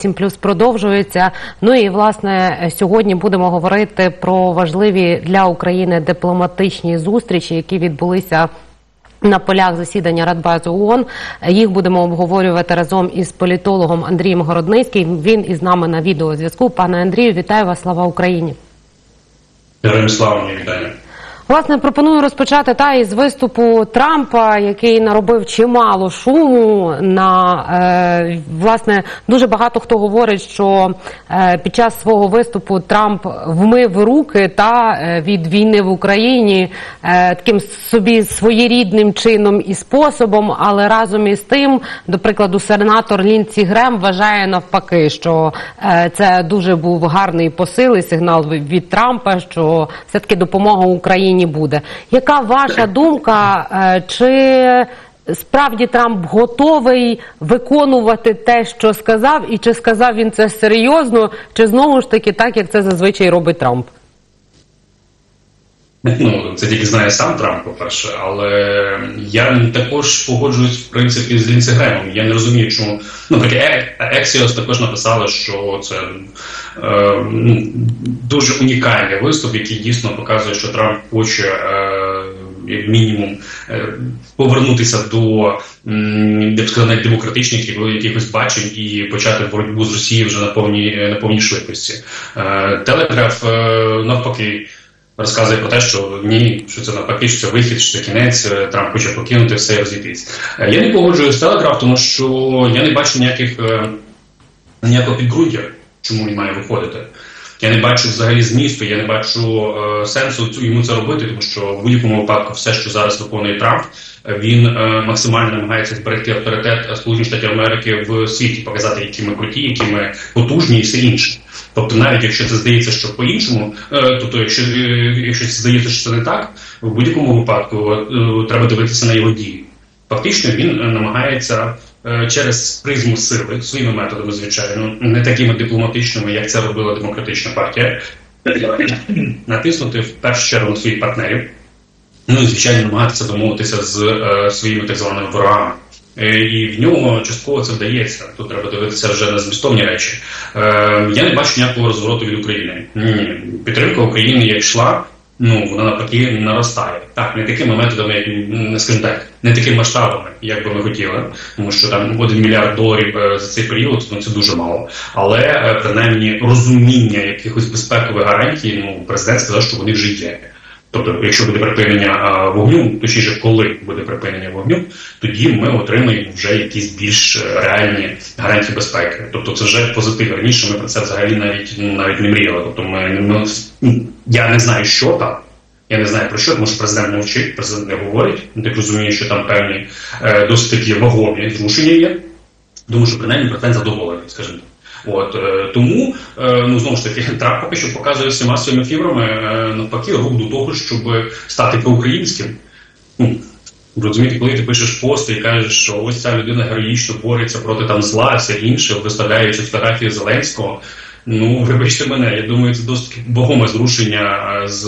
7 плюс продовжується. Ну і власне сьогодні будемо говорити про важливі для України дипломатичні зустрічі, які відбулися. На полях засідання Радбазу ООН. їх будемо обговорювати разом із політологом Андрієм Городницьким. Він із нами на відеозв'язку. Пане Андрію, вітаю вас! Слава Україні! Героям слава вітання. Власне, пропоную розпочати та із виступу Трампа, який наробив чимало шуму. На е, власне дуже багато хто говорить, що е, під час свого виступу Трамп вмив руки та е, від війни в Україні е, таким собі своєрідним чином і способом, але разом із тим, до прикладу, сенатор Лінці Грем вважає навпаки, що е, це дуже був гарний посил і сигнал від Трампа, що все таки допомога Україні буде. Яка ваша думка? е, Чи справді Трамп готовий виконувати те, що сказав, і чи сказав він це серйозно, чи знову ж таки так, як це зазвичай робить Трамп? Ну це тільки знає сам Трамп, по-перше, але я також погоджуюсь в принципі з Лінці Гремом. Я не розумію, чому ну таке Ексіос також написали, що це е, ну, дуже унікальний виступ, який дійсно показує, що Трамп хоче. Е, як мінімум е, повернутися до я б сказав, навіть демократичних якихось бачень і почати боротьбу з Росією вже на повній на повній швидкості. Е, Телеграф е, навпаки розказує про те, що ні, що це навпаки, що це вихід, що це кінець, Трамп хоче покинути все і розійтись. Я не погоджуюсь з Телеграф, тому що я не бачу ніяких ніякого підґрунтя, чому він має виходити. Я не бачу взагалі змісту, я не бачу е, сенсу йому це робити, тому що в будь-якому випадку все, що зараз виконує Трамп, він е, максимально намагається зберегти авторитет Сполучених Штатів Америки в світі, показати, які ми круті, які ми потужні, і все інше. Тобто, навіть якщо це здається, що по-іншому, е, тобто, якщо е, якщо це здається, що це не так, в будь-якому випадку е, треба дивитися на його дії. Фактично він е, намагається. Е, через призму сили своїми методами, звичайно, не такими дипломатичними, як це робила демократична партія, натиснути в першу чергу на своїх партнерів, ну і звичайно намагатися домовитися з е, своїми так званими ворогами. Е, і в ньому частково це вдається. Тут треба дивитися вже на змістовні речі. Е, я не бачу ніякого розвороту від України. Ні, підтримка України як йшла. Ну вона навпаки наростає. Так, не такими методами, як не скажімо так, не такими масштабами, як би ми хотіли, тому що там один мільярд доларів за цей період ну це дуже мало. Але принаймні розуміння якихось безпекових гарантій, ну президент сказав, що вони вже є. Тобто, якщо буде припинення вогню, точніше, коли буде припинення вогню, тоді ми отримаємо вже якісь більш реальні гарантії безпеки. Тобто, це вже позитив. Раніше ми про це взагалі навіть ну, навіть не мріяли. Тобто, ми, ми я не знаю, що там. Я не знаю про що, тому що президент мовчить, президент не говорить. Я так розумію, що там певні е, досить такі вагомі зрушення є. Тому що принаймні президент задоволений, скажімо. От е, тому е, ну знову ж таки Трамп поки що показує всіма своїми фібрами е, навпаки рух до того, щоб стати проукраїнським. Ну, Розумієте, коли ти пишеш пости і кажеш, що ось ця людина героїчно бореться проти там зла, все інше, виставляючи фотографії Зеленського. Ну, вибачте мене, я думаю, це досить вагоме зрушення з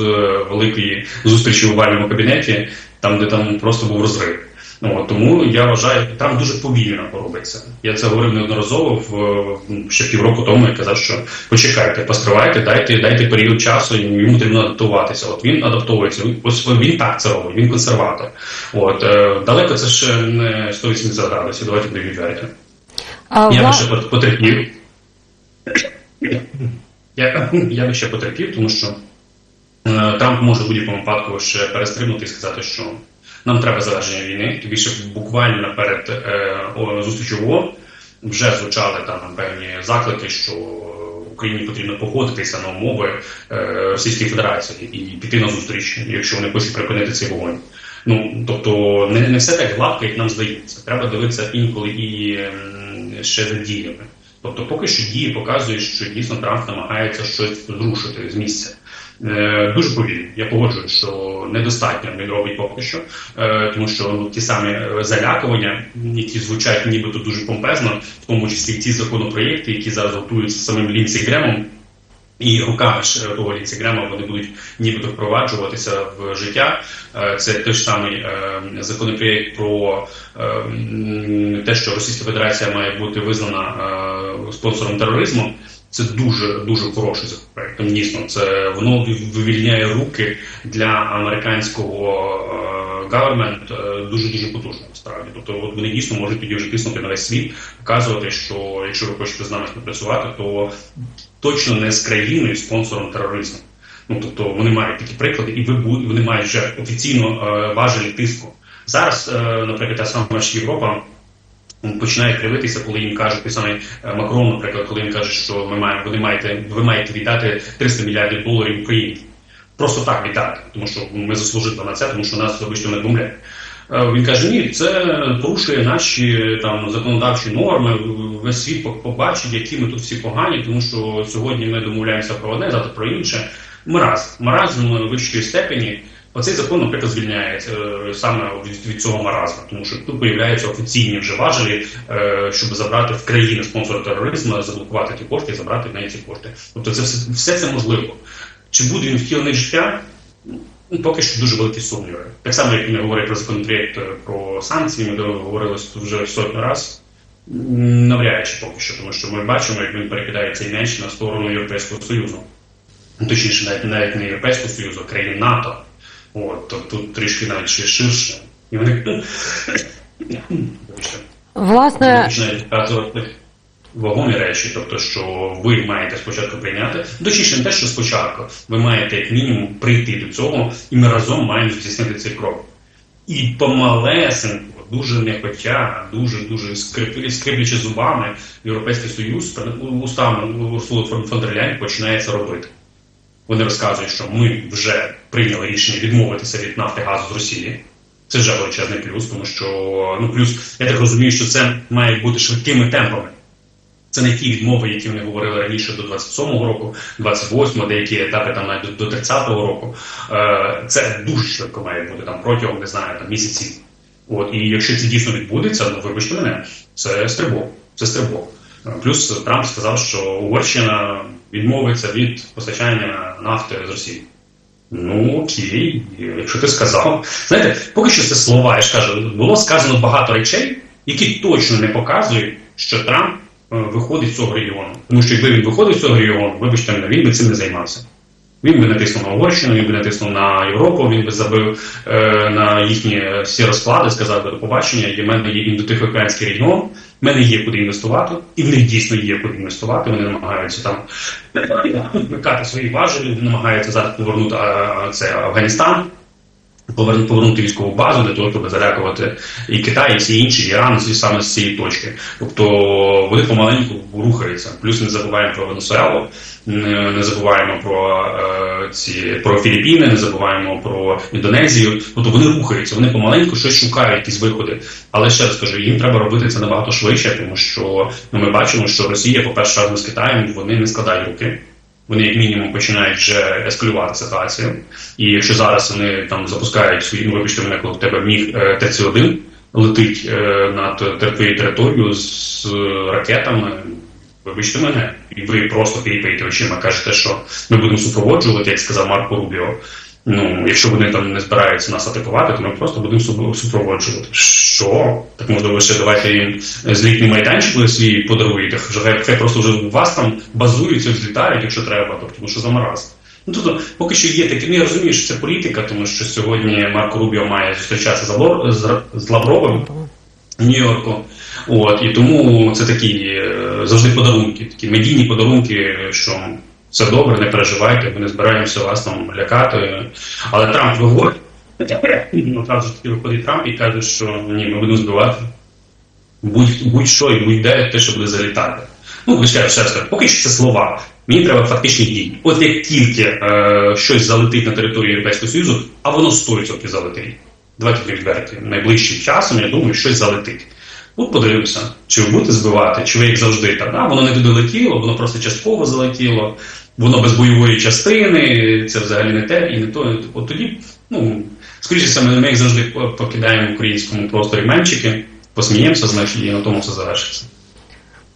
великої зустрічі в овальному кабінеті, там де там просто був розрив. Ну, Тому я вважаю, там дуже повільно робиться. Я це говорив неодноразово в ще півроку тому. Я казав, що почекайте, постривайте, дайте дайте період часу, йому потрібно адаптуватися. От він адаптовується. Ось він так це робить, він консерватор. От е, далеко це ще не 180 градусів. Давайте відверті. Я би ще потерпів. Я, я би ще потерпів, тому що е, Трамп може в будь-якому випадку ще перестрибнути і сказати, що нам треба завершення війни. Тобі ще буквально перед е, зустрічю ООН вже звучали там певні заклики, що Україні потрібно погодитися на умови е, Російської Федерації і піти на зустріч, якщо вони хочуть припинити цей вогонь. Ну тобто не, не все так гладко, як нам здається. Треба дивитися інколи і ще за діями. Тобто, поки що дії показують, що дійсно Трамп намагається щось зрушити з місця. Е, дуже повільно. Я погоджуюсь, що недостатньо він робить поки що, е, тому що ну, ті самі залякування, які звучать нібито дуже помпезно, в тому числі ті законопроєкти, які зараз готуються самим Лінсі Гремом, І руками ж того Лінці вони будуть нібито впроваджуватися в життя. Е, Це той ж самий е, законопроєкт про е, те, що Російська Федерація має бути визнана спонсором тероризму. Це дуже дуже хороший законопроект. Там Дійсно, це воно вивільняє руки для американського government е, дуже дуже потужно насправді. Тобто, от вони дійсно можуть тоді вже тиснути на весь світ, показувати, що якщо ви хочете з нами співпрацювати, то точно не з країною спонсором тероризму. Ну тобто вони мають такі приклади, і ви вони мають вже офіційно е, важелі тиску. Зараз, е, наприклад, та сама ж Європа починає кривитися, коли їм кажуть, той самий Макрон, наприклад, коли він каже, що ми маємо, вони маєте, ви маєте віддати 300 мільярдів доларів Україні. Просто так віддати, тому що ми заслужили на це, тому що нас вибачте не бомблять. Е, Він каже: ні, це порушує наші там законодавчі норми. Весь світ побачить, які ми тут всі погані, тому що сьогодні ми домовляємося про одне, завтра про інше. Маразм. Маразм вищої степені. Оцей закон, наприклад, звільняє е, саме від, цього маразму, тому що тут появляються офіційні вже важелі, е, щоб забрати в країни спонсора тероризму, заблокувати ті кошти забрати в неї ці кошти. Тобто, це все, все це можливо. Чи буде він втілений в життя? Ну, поки що дуже великі сумніви. Так само, як ми говорили про законопроєкт про санкції, ми говорили тут вже сотню раз. Навряд чи поки що, тому що ми бачимо, як він перекидає цей м'яч на сторону Європейського Союзу. Ну, Точніше, навіть, навіть не Європейського Союзу, а країн НАТО. От, то тут трішки навіть ще ширше. І вони Власне, починають вагомі речі, тобто, що ви маєте спочатку прийняти, точніше, не те, що спочатку, ви маєте як мінімум прийти до цього, і ми разом маємо здійснити цей крок. І помалесенько, дуже нехотя, дуже дуже скрип, скриплячи зубами, Європейський Союз устами Урсули фон фон дер починає це робити. Вони розказують, що ми вже прийняли рішення відмовитися від нафти газу з Росії. Це вже величезний плюс, тому що ну плюс я так розумію, що це має бути швидкими темпами. Це не ті відмови, які вони говорили раніше до 27-го року, 28-го, деякі етапи там навіть до 30-го року. Е, Це дуже швидко має бути там протягом, не знаю, там місяців. От і якщо це дійсно відбудеться, ну вибачте мене, це стрибок. Це стрибок. Е, Плюс Трамп сказав, що Угорщина відмовиться від постачання нафти з Росії. Ну окей, якщо ти сказав. Знаєте, поки що це слова, я ж кажу, було сказано багато речей, які точно не показують, що Трамп виходить з цього регіону. Тому що якби він виходив з цього регіону, вибачте мене, він би цим не займався. Він би натиснув на Угорщину, він би натиснув на Європу, він би забив е, на їхні е, всі розклади, сказав би до побачення, є в мене є індотихоокеанський регіон, в мене є куди інвестувати, і в них дійсно є куди інвестувати. Вони намагаються там вмикати свої важелі, вони намагаються зараз повернути а, це Афганістан. Повернути, військову базу для того, щоб залякувати і Китай, і всі інші, і Іран всі саме з цієї точки. Тобто вони помаленьку рухаються. Плюс не забуваємо про Венесуелу, не забуваємо про е, ці про Філіппіни, не забуваємо про Індонезію. Тобто вони рухаються, вони помаленьку щось шукають, якісь виходи. Але ще раз кажу, їм треба робити це набагато швидше, тому що ну, ми бачимо, що Росія, по-перше, разом з Китаєм, вони не складають руки. Вони як мінімум починають вже ескалювати ситуацію. І якщо зараз вони там запускають свої, ну вибачте мене, коли в тебе міг е, ТЦ-1 летить е, над твоєю територією з е, ракетами, вибачте мене, і ви просто піпаєте очима, кажете, що ми будемо супроводжувати, як сказав Марко Рубіо. Ну, якщо вони там не збираються нас атакувати, то ми просто будемо супро- супроводжувати. Що? Так можливо, ще давайте їм злітний майданчик ви свій подаруєте. Хай, просто вже у вас там базуються, взлітають, якщо треба, тобто, тому що замараз. Ну тобто, поки що є таке. Ну, я розумію, що це політика, тому що сьогодні Марко Рубіо має зустрічатися з, з, з Лавровим в Нью-Йорку. От, і тому це такі е, завжди подарунки, такі медійні подарунки, що все добре, не переживайте, ми не збираємося вас там лякати. Але Трамп виходить, ну, одразу ж таки виходить Трамп і каже, що ні, ми будемо збивати будь- будь-що і будь-де те, що буде залітати. Ну, ви ще раз поки що це слова. Мені треба фактичні дії. От як тільки е, щось залетить на територію Європейського Союзу, а воно 100% залетить. Давайте відверті. Найближчим часом, я думаю, щось залетить. От подивимося, чи ви будете збивати, чи ви як завжди так. Да? Воно не туди летіло, воно просто частково залетіло, воно без бойової частини, це взагалі не те і не то. От тоді, ну, скоріше саме, ми, їх завжди покидаємо в українському просторі менчики, посміємося, значить, і на тому все завершиться.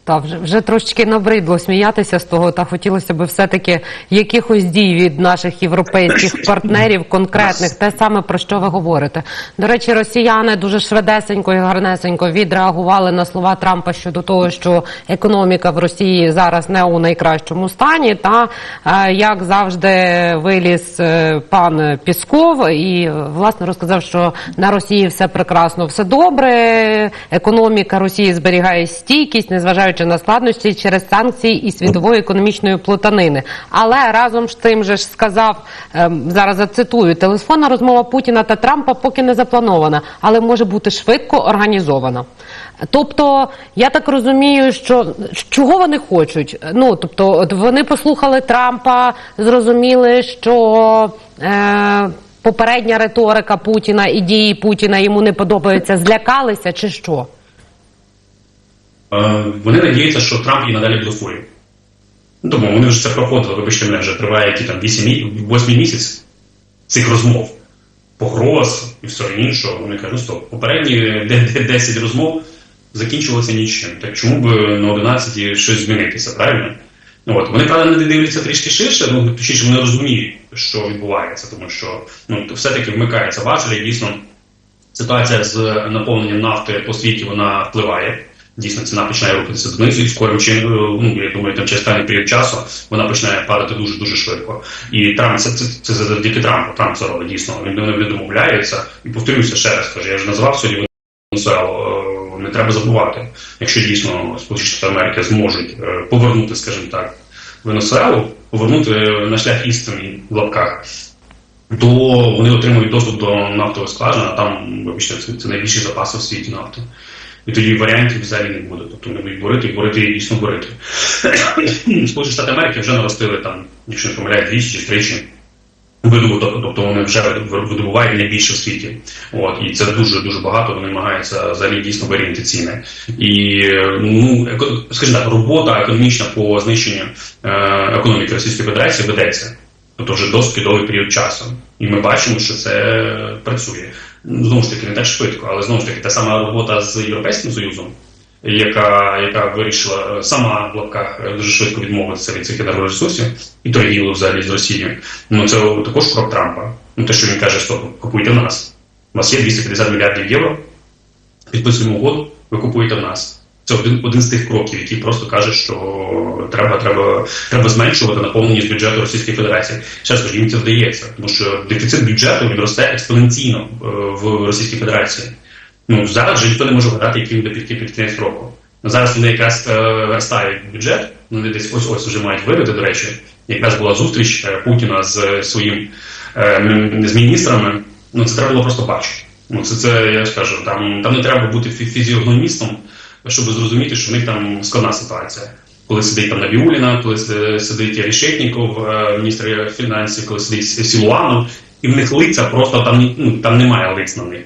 Та вже вже трошечки набридло сміятися з того, та хотілося б все-таки якихось дій від наших європейських партнерів, конкретних, те саме про що ви говорите. До речі, росіяни дуже швидесенько і гарнесенько відреагували на слова Трампа щодо того, що економіка в Росії зараз не у найкращому стані. Та е, як завжди виліз е, пан Пісков і власне розказав, що на Росії все прекрасно, все добре. Економіка Росії зберігає стійкість, незважаючи на складнощі через санкції і світової економічної плутанини. Але разом з тим же ж сказав ем, зараз зацитую: телефонна розмова Путіна та Трампа поки не запланована, але може бути швидко організована. Тобто, я так розумію, що чого вони хочуть? Ну тобто, вони послухали Трампа, зрозуміли, що. Е- Попередня риторика Путіна і дії Путіна йому не подобаються, злякалися чи що? Е, Вони надіються, що Трамп і надалі блефує. Ну, Тому вони вже це проходили, вибачте мене, вже триває які там 8, 8 місяць цих розмов, погроз і все інше. Вони кажуть, ну стоп, попередні де- де- 10 розмов закінчувалися нічим. Так чому б на 11 щось змінитися, правильно? Ну, от, вони, правда, не дивляться трішки ширше, ну, точніше, вони розуміють, що відбувається, тому що ну, все-таки вмикається важелі, дійсно, ситуація з наповненням нафти по світі вона впливає. Дійсно, ціна починає рухатися донизу і скорим чином, ну я думаю, там через певний період часу вона починає падати дуже дуже швидко. І Трамп це, це, це завдяки Трампу. Трамп це робить дійсно. Він не домовляється. І повторюся ще раз, каже, я ж назвав сьогодні Венесуелу. Е, Не треба забувати, якщо дійсно Сполучені Штати Америки зможуть е, повернути, скажімо так, Венесуелу, повернути на шлях істини в лапках, то вони отримують доступ до нафтових скважин, а там, вибачте, це найбільші запаси в світі нафти. І тоді варіантів взагалі не буде. Тобто вони будуть борити, борити і дійсно борити. Сполучені Штати Америки вже наростили там, якщо не помиляю, двічі чи тричі видобуток, тобто вони вже видобувають найбільше в світі. От і це дуже дуже багато. Вони намагаються взагалі дійсно вирівняти ціни. І ну скажімо так, робота економічна по знищенню е, економіки Російської Федерації ведеться. Тобто вже досить довгий період часу, і ми бачимо, що це працює. Знову ж таки, не так швидко, але знову ж таки та сама робота з Європейським Союзом, яка яка вирішила сама в лапках дуже швидко відмовитися від цих енергоресурсів і торгівлю взагалі з Росією. Ну це також крок Трампа. Ну те, що він каже, що купуйте в нас. У вас є 250 мільярдів євро. Підписуємо угоду, ви купуєте в нас. Це один один з тих кроків, який просто каже, що треба треба, треба зменшувати наповненість бюджету Російської Федерації. Ще раз кажу, їм це вдається, тому що дефіцит бюджету він росте експоненційно в Російській Федерації. Ну зараз вже ніхто не може гадати, який буде під, під кінець року. Ну, зараз вони якраз верстають бюджет, вони десь ось ось вже мають видати, до речі. Якраз була зустріч Путіна з своїм з міністрами. Ну це треба було просто бачити. Ну це це я ж кажу, там там не треба бути фізіогномістом, щоб зрозуміти, що в них там складна ситуація. Коли сидить там Набіуліна, коли сидить Рішетніков, міністр фінансів, коли сидить Сілуанов, і в них лиця просто там ну, там немає лиць на них.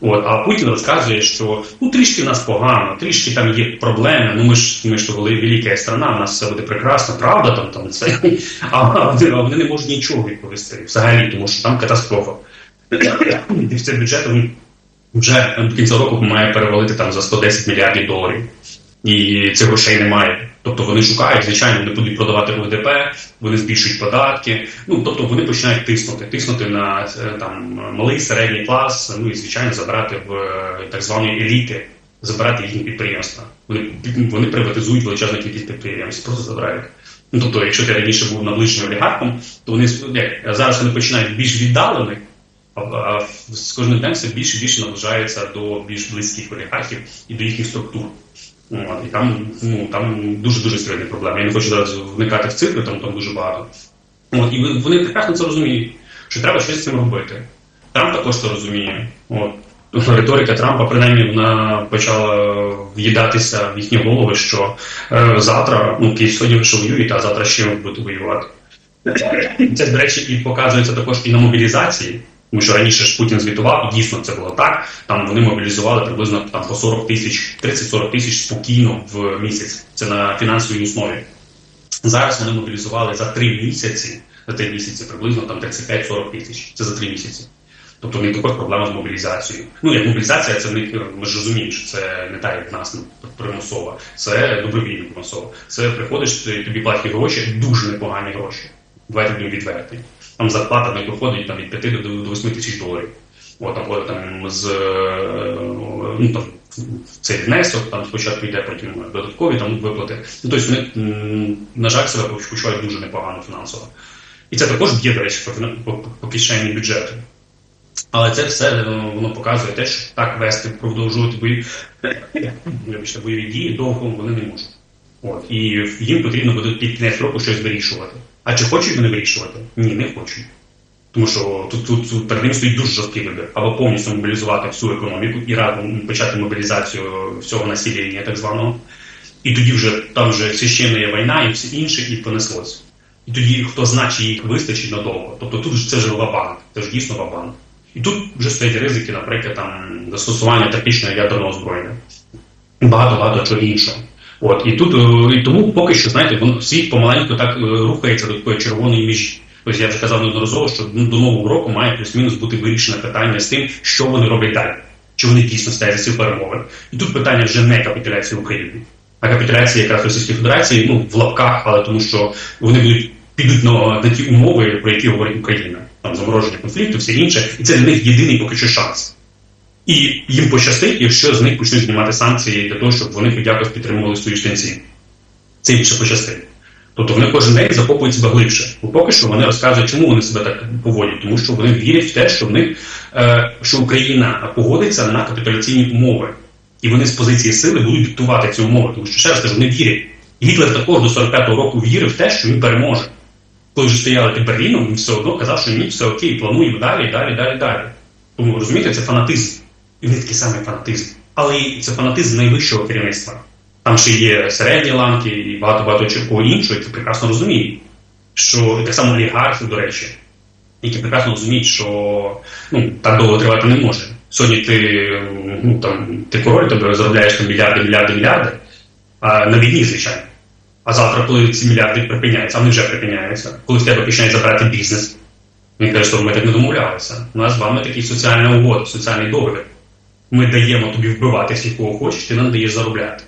От, а Путін розказує, що ну трішки в нас погано, трішки там є проблеми. Ну ми ж ми ж то велика страна, у нас все буде прекрасно, правда там там це. А вони не можуть нічого відповісти взагалі, тому що там катастрофа. Дефіцит бюджету вже до кінця року має перевалити там за 110 мільярдів доларів. І цих грошей немає. Тобто вони шукають, звичайно, вони будуть продавати ОВДП, вони збільшують податки. Ну тобто вони починають тиснути, тиснути на там малий середній клас, ну і звичайно забирати в так званої еліти, забирати їхні підприємства. Вони вони приватизують величезну кількість підприємств, просто забирають. Ну тобто, якщо ти раніше був наближеним олігархом, то вони як, зараз вони починають більш віддалених, з кожним днем все більше і більше наближаються до більш близьких олігархів і до їхніх структур. І там ну там дуже дуже серйозні проблеми. Я не хочу зараз вникати в цифри, там там дуже багато. От, і вони прекрасно це розуміють, що треба щось з цим робити. Трамп також це розуміє. От. Риторика Трампа, принаймні, вона почала в'їдатися в їхні голови, що е, завтра, ну Київ сьогодні вже воює, а завтра ще будуть воювати. Це, до речі, і показується також і на мобілізації. Тому що раніше ж Путін звітував, і дійсно це було так. Там вони мобілізували приблизно там по 40 тисяч, 30-40 тисяч спокійно в місяць. Це на фінансовій основі. Зараз вони мобілізували за 3 місяці, за 3 місяці приблизно там 35-40 тисяч. Це за 3 місяці. Тобто в них також проблема з мобілізацією. Ну як мобілізація, це них ми ж розуміємо, що це не так, як нас ну, примусова, це добровільно примусово. Це приходиш, тобі платять гроші, дуже непогані гроші. Давайте будемо відверті. Там зарплата не доходить там, від 5 до, до 8 тисяч доларів. От там, там з е, ну, там, цей внесок, там спочатку йде потім додаткові там виплати. Ну, тобто вони, на жаль, себе почувають дуже непогано фінансово. І це також б'є, до речі, по, по, по кишені бюджету. Але це все е, воно показує те, що так вести, продовжувати вибачте, бойові дії довго вони не можуть. От. І їм потрібно буде під кінець року щось вирішувати. А чи хочуть вони вирішувати? Ні, не хочуть. Тому що тут, тут, тут перед ним стоїть дуже жорсткий вибір. Або повністю мобілізувати всю економіку і разом почати мобілізацію всього населення, так званого. І тоді вже там вже священна війна і все інше, і понеслось. І тоді хто знає, чи їх вистачить надовго. Тобто тут це вже вабанк, це ж дійсно вабанк. І тут вже стоять ризики, наприклад, там застосування тактичного ядерного озброєння. Багато багато чого іншого. От і тут е, і тому поки що знаєте, світ помаленьку так е, рухається до такої червоної межі. Тобто я вже казав неодноразово, що ну, до нового року має плюс-мінус бути вирішене питання з тим, що вони роблять далі, чи вони дійсно за ці перемови. І тут питання вже не капітуляції України, а капітуляція якраз Російської Федерації, ну в лапках, але тому що вони будуть підуть на, на ті умови, про які говорить Україна, там замороження конфлікту, все інше, і це для них єдиний поки що шанс. І їм пощастить, якщо з них почнуть знімати санкції для того, щоб вони хоч якось підтримували свою штанці. Це їм ще пощастить. Тобто вони кожен день закопують себе глибше. Бо поки що вони розказують, чому вони себе так поводять, тому що вони вірять в те, що в них е, що Україна погодиться на капітуляційні умови, і вони з позиції сили будуть диктувати ці умови, тому що ще раз кажу, вони вірять. Гітлер також до 45-го року вірив в те, що він переможе. Коли вже стояли під Берліном, він все одно казав, що ні, все окей, плануємо далі, далі, далі, далі. Тому розумієте, це фанатизм. І такий самий фанатизм. Але це фанатизм найвищого керівництва. Там ще є середні ланки і багато-багато чого іншого, які прекрасно розуміють, що так само олігархи, до речі, які прекрасно розуміють, що ну, так довго тривати не може. Сьогодні ти, ну, там, ти король, тобі заробляєш там мільярди, мільярди, мільярди, а на війні, звичайно. А завтра, коли ці мільярди припиняються, вони вже припиняються, коли в тебе починають забирати бізнес, він каже, що ми так не домовлялися. У нас з вами такий соціальна угода, соціальний договір. Ми даємо тобі вбивати всіх, кого хочеш, ти нам даєш заробляти.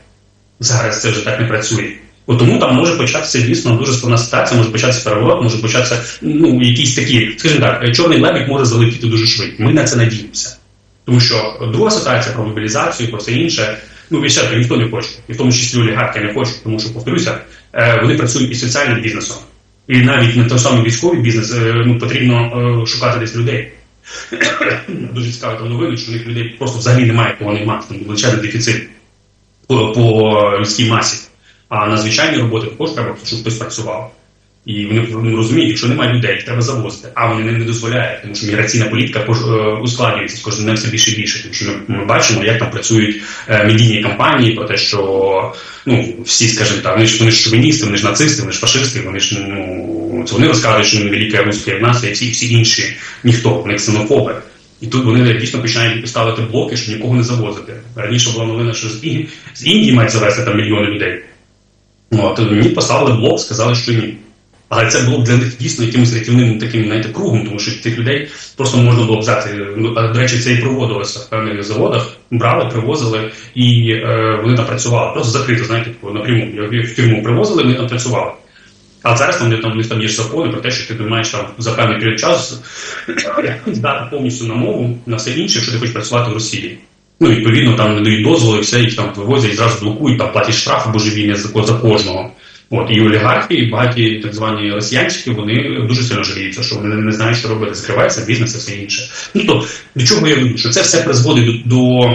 Зараз це вже так не працює. От тому там може початися дійсно дуже складна ситуація, може початися переворот, може початися ну, якісь такі, скажімо так, чорний лебідь може залетіти дуже швидко. Ми на це надіємося. Тому що друга ситуація про мобілізацію, про все інше, ну і ще ніхто не хоче, і в тому числі олігархи не хочуть, тому що, повторюся, е, вони працюють із соціальним бізнесом. І навіть на той самий військовий бізнес е, ну, потрібно е, шукати десь людей. Дуже цікаво там новини, що у них людей просто взагалі немає, немає, там величезний дефіцит по, по людській масі. А на звичайні роботи також треба, щоб хтось працював. І вони розуміють, якщо немає людей, їх треба завозити. А вони не, дозволяють, тому що міграційна політика е, ускладнюється кожен днем все більше і більше. Тому що ми, бачимо, як там працюють е, медійні кампанії про те, що ну всі, скажімо так, вони ж вони ж шовіністи, вони ж нацисти, вони ж фашисти, вони ж ну це вони розказують, що ми велика руська нація, всі всі інші ніхто, вони ксенофоби. І тут вони дійсно починають ставити блоки, щоб нікого не завозити. Раніше була новина, що з, з Індії мають завести там мільйони людей. Ну, а то мені поставили блок, сказали, що ні. Але це було б для них дійсно якимось рятівним таким знаєте, кругом, тому що тих людей просто можна було б взяти. Ну, до речі, це і проводилося в певних заводах, брали, привозили, і е, вони там працювали. Просто закрито, знаєте, типу, напряму. В тюрму привозили, вони там працювали. А зараз там, там, у них там є закони про те, що ти маєш там за певний період часу здати повністю на мову, на все інше, якщо ти хочеш працювати в Росії. Ну, відповідно, там не дають дозволи, все, їх там вивозять, зразу блокують, там платять штрафи божевільні за кожного. От, і олігархи, і багаті так звані росіянчики, вони дуже сильно жаліються, що вони не знають, що робити. Закривається бізнес і все інше. Ну то до чого я веду? Що це все призводить до,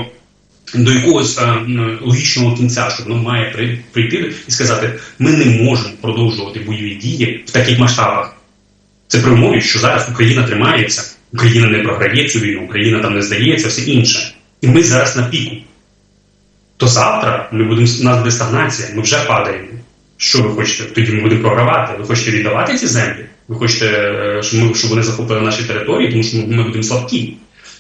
до, якогось а, логічного кінця, що воно має прийти і сказати: ми не можемо продовжувати бойові дії в таких масштабах. Це при умові, що зараз Україна тримається, Україна не програє цю війну, Україна там не здається, все інше. І ми зараз на піку. То завтра ми будемо у нас буде стагнація, ми вже падаємо. Що ви хочете? Тоді ми будемо програвати. Ви хочете віддавати ці землі? Ви хочете, щоб ми щоб вони захопили наші території, тому що ми будемо слабкі.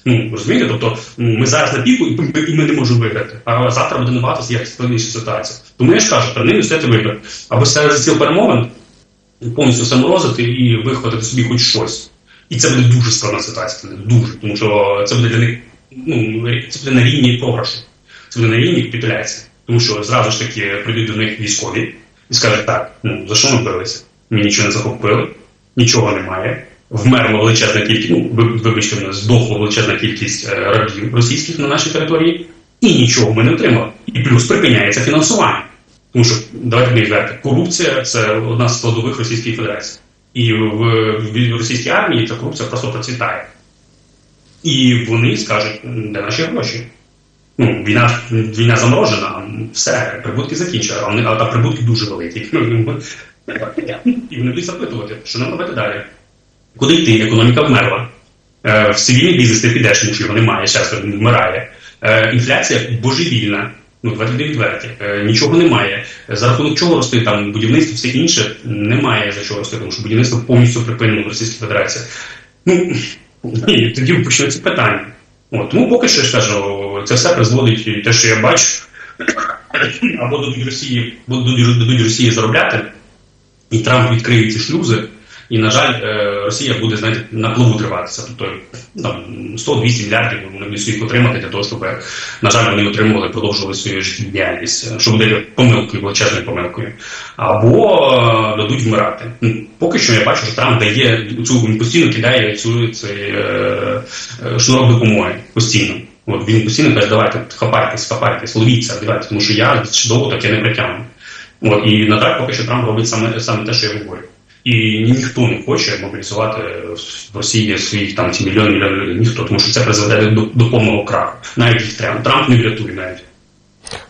Ну розумієте? Тобто ну, ми зараз на піку, і ми, і ми не можемо виграти. А завтра буде набагато як складніша ситуація. Тому я ж кажу, перед ними стояти вибір. Або за ціл перемовин, повністю саморозити і вихватити собі хоч щось. І це буде дуже складна ситуація, дуже, тому що це буде для них ну, це буде на рівні програшу, це буде на рівні капітуляції. Тому що зразу ж таки прийдуть до них військові і скажуть, так, ну за що ми билися? Ми нічого не захопили, нічого немає. Вмерла величезна кількість, ну ви- вибачте мене, здохла величезна кількість е, рабів російських на нашій території, і нічого ми не отримали. І плюс припиняється фінансування. Тому що давайте не відверти, корупція це одна з складових Російської Федерації. І в, в російській армії ця корупція просто процвітає. І вони скажуть, де наші гроші. Ну, війна, війна заморожена, все, прибутки закінчили, а, вони, а, а прибутки дуже великі. І вони будуть запитувати, що нам робити далі. Куди йти? Економіка вмерла. Е, в цивільний бізнес ти підеш, його немає, зараз він вмирає. Е, інфляція божевільна. Ну, давайте відверті. Е, нічого немає. За рахунок чого рости там будівництво, все інше немає за чого рости, тому що будівництво повністю припинено в Російській Федерації. Ну ні, тоді почнуться питання. От, тому поки що я скажу, це все призводить те, що я бачу, або дадуть Росії, дадуть Росії заробляти, і Трамп відкриє ці шлюзи, і, на жаль, е, Росія буде знаєте, на плаву триватися. Тобто там 100-200 мільярдів вони їх отримати для того, щоб, на жаль, вони отримували, продовжували свою життєдіяльність, що буде помилкою, величезною помилкою. Або е, дадуть вмирати. Ну, Поки що я бачу, що Трамп дає цю він постійно кидає цю цей е, шнурок допомоги постійно. От він постійно каже, давайте хапайтесь, хапайтесь, ловіться, давайте, тому що я ще довго таке не притягну. От і на жаль, поки що Трамп робить саме саме те, що я говорю. І ніхто не хоче мобілізувати в Росії своїх там ці мільйони людей. Ніхто, тому що це призведе до, до повного краху. Навіть їх Трамп, Трамп не врятує навіть.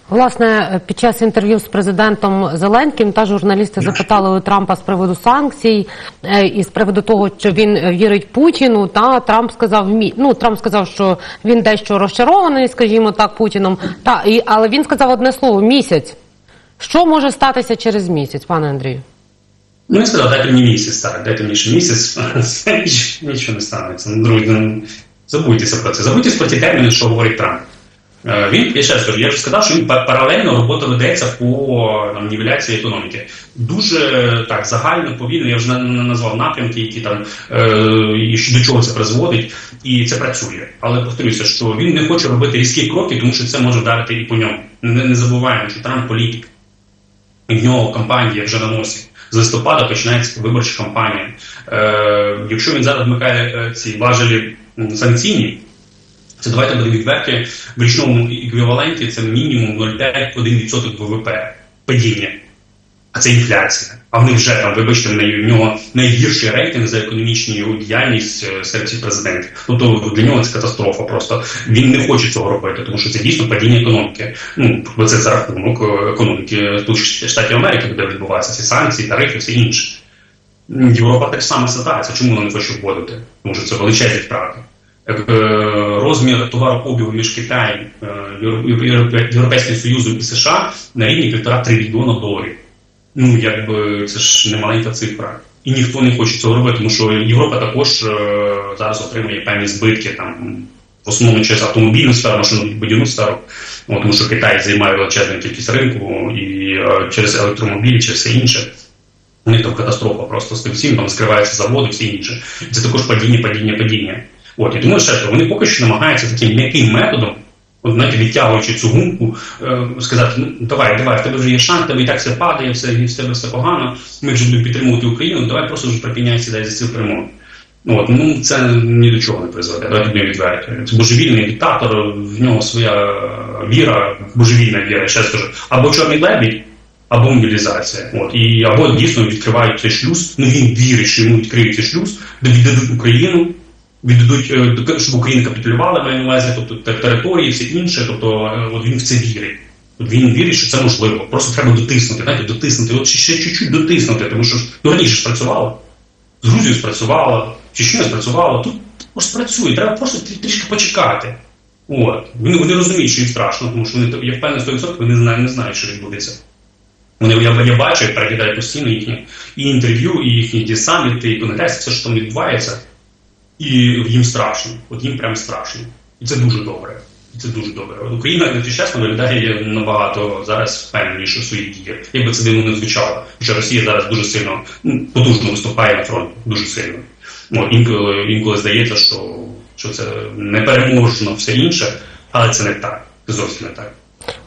Власне, під час інтерв'ю з президентом Зеленським та журналісти запитали у Трампа з приводу санкцій е, і з приводу того, що він вірить Путіну. Та Трамп сказав ну, Трамп сказав, що він дещо розчарований, скажімо так, Путіном. Та і але він сказав одне слово місяць. Що може статися через місяць, пане Андрію? Ну, я сказав, дайте мені місяць, так, дайте мені ще місяць, нічого не станеться. Ну, друзі, ну, забудьтеся про це. Забудьтеся про ті терміни, що говорить Трамп. Е, Він, я ще раз кажу, я вже сказав, що він паралельно робота ведеться по там, нівеляції економіки. Дуже так загально, повільно, я вже на- на- назвав напрямки, які там е, і до чого це призводить, і це працює. Але повторюся, що він не хоче робити різкі кроки, тому що це може вдарити і по ньому. Не, не забуваємо, що Трамп політик. І в нього кампанія вже на носі. З листопада починається виборча кампанія. Е, якщо він зараз вмикає е, ці важелі санкційні, це давайте будемо відверті, в річному еквіваленті це мінімум 0,5-1% ВВП падіння. А це інфляція. А в них вже там, вибачте, в нього найгірший рейтинг за економічну діяльність е, серед всіх президентів. Тобто для нього це катастрофа. Просто він не хоче цього робити, тому що це дійсно падіння економіки. Ну це за рахунок е, економіки Сполучених Штатів Америки, де відбуваються ці санкції, тарифи, все інше. Європа так само ситуація. Чому вона не хоче вводити? Тому що це величезні втрати. Е, Розмір товарообігу між Китаєм, Євро- Євро- Європейським Союзом і США на рівні півтора трильйона доларів. Ну, якби це ж не маленька цифра. І ніхто не хоче цього робити, тому що Європа також е, зараз отримує певні збитки там. В основному через автомобільну сферу, машинобудівну сферу, От, тому що Китай займає величезну кількість ринку і е, через електромобілі, через все інше. У них там катастрофа просто з тим всім, там скриваються заводи, все інше. Це також падіння, падіння, падіння. От, і тому що вони поки що намагаються таким м'яким методом, от, знаєте, відтягуючи цю гумку, е, сказати, ну давай, давай, в тебе вже є шанс, тебе і так все падає, все, і в тебе все погано, ми вже будемо підтримувати Україну, давай просто вже припиняйся дай за цю перемогу. От, ну це ні до чого не призведе. Давайте будемо відверті. Це божевільний диктатор, в нього своя віра, божевільна віра, ще скажу, або чорний лебідь, або мобілізація. От і або дійсно відкривають цей шлюз. Ну він вірить, що йому відкриють цей шлюз, де віддадуть Україну, віддадуть, е, щоб Україна капітулювала, маю на увазі, тобто території, все інше. Тобто, е, от він в це вірить. Він вірить, що це можливо. Просто треба дотиснути, знаєте, дотиснути. От ще чуть-чуть дотиснути, тому що ну раніше спрацювало. З Грузією спрацювало, Чечня спрацювала. Тут просто працює, треба просто трішки почекати. От. Вони, вони розуміють, що їм страшно, тому що вони я впевнений 100% вони знають, не знають, що відбудеться. Вони я, я бачу, я переглядаю постійно їхні і інтерв'ю, і їхні ті саміти, і конгреси, все, що там відбувається, і їм страшно. От їм прям страшно. І це дуже добре. І це дуже добре. От Україна, якщо чесно, виглядає набагато зараз впевненіше в своїх діях. Якби це дивно не звучало. Що Росія зараз дуже сильно ну, потужно виступає на фронті, дуже сильно. Ну, інколи, інколи здається, що, що це непереможно все інше, але це не так. Зовсім не так.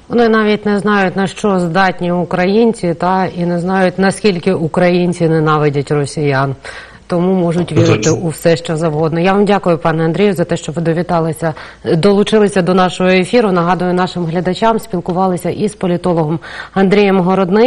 Вони навіть не знають на що здатні українці, та і не знають наскільки українці ненавидять росіян. Тому можуть Ну, вірити у все, що завгодно. Я вам дякую, пане Андрію, за те, що ви довіталися, долучилися до нашого ефіру. Нагадую нашим глядачам, спілкувалися із політологом Андрієм Городним.